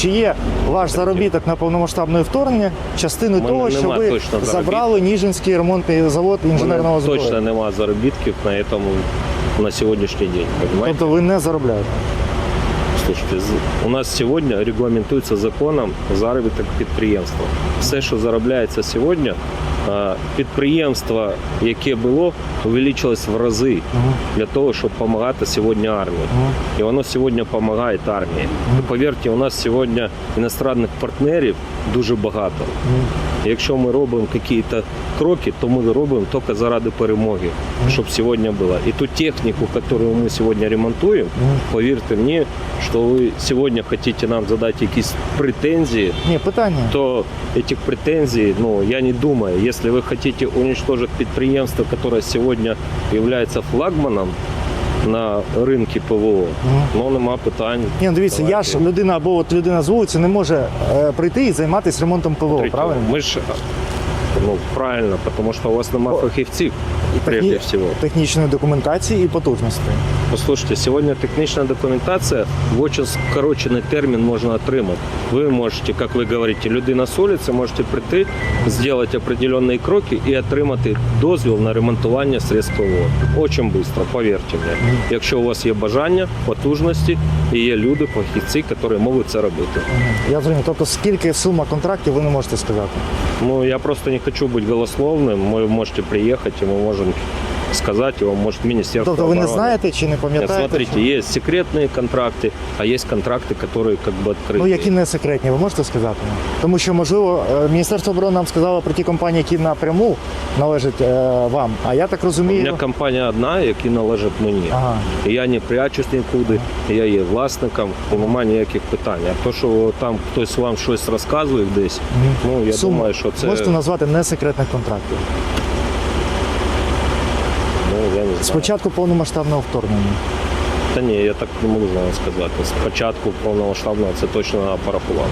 чи є ваш заробіток на повномасштабне вторгнення частиною того, що ви забрали Ніжинський ремонтний завод інженерного зброю? точно нема заробітків на цьому на сьогоднішній день. Понимаете? Тобто ви не заробляєте. Слушайте, у нас сьогодні регламентується законом заробіток підприємства. Все, що заробляється сьогодні, підприємство, яке було, увеличилось в рази для того, щоб допомагати сьогодні армії. І воно сьогодні допомагає армії. Повірте, у нас сьогодні іностранних партнерів дуже багато. Якщо ми робимо якісь кроки, то ми робимо тільки заради перемоги, щоб сьогодні було. І ту техніку, яку ми сьогодні ремонтуємо, повірте мені, що ви сьогодні хочете нам задати якісь претензії, Ні, питання. то этих претензий, ну, я не думаю. Если вы хотите уничтожить предприятие, которое сегодня является флагманом на ринки ПВО, ну, нема питань. Ні, ну дивіться, я ж людина або от людина з вулиці не може е, прийти і займатися ремонтом ПВО, правильно? Ми ж, ну, правильно, потому что у вас нема фахівців, прежде Техні- всего. Технічної документації і потужності. Послушайте, сегодня техничная документация в очень скороченный термин можно отримати. Вы можете, как вы говорите, людина з вулиці, можете прийти, сделать определенные кроки і отримати дозвіл на ремонтування средств ПВО. Очень быстро, повірте мені. Якщо у вас є бажання, потужності і є люди, фахівці, які можуть це робити. Я зрозумів. Тобто, скільки сума контрактів ви не можете сказати? Ну, я просто не хочу быть голословным, вы можете приехать, и мы можемо сказати, вам може міністерство. Тобто ви не оборони. знаєте чи не Нет, пам'ятаєте? смотрите, есть секретные контракты, а есть контракты, которые как бы открыты. Ну, які не секретні, ви можете сказати? Тому що, можливо, е, Міністерство оборони нам сказало про ті компанії, які напряму належать е, вам. А я так У розумію. мене компанія одна, яка належить мені. Ага. І я не прячусь нікуди, я є власником, і немає ніяких питань. А то, що там хтось вам щось розказує десь, ну я Суму думаю, що це можете назвати несекретних контрактів. Спочатку повномасштабного вторгнення. Та ні, я так не можу сказати. Спочатку повномасштабного це точно порахував.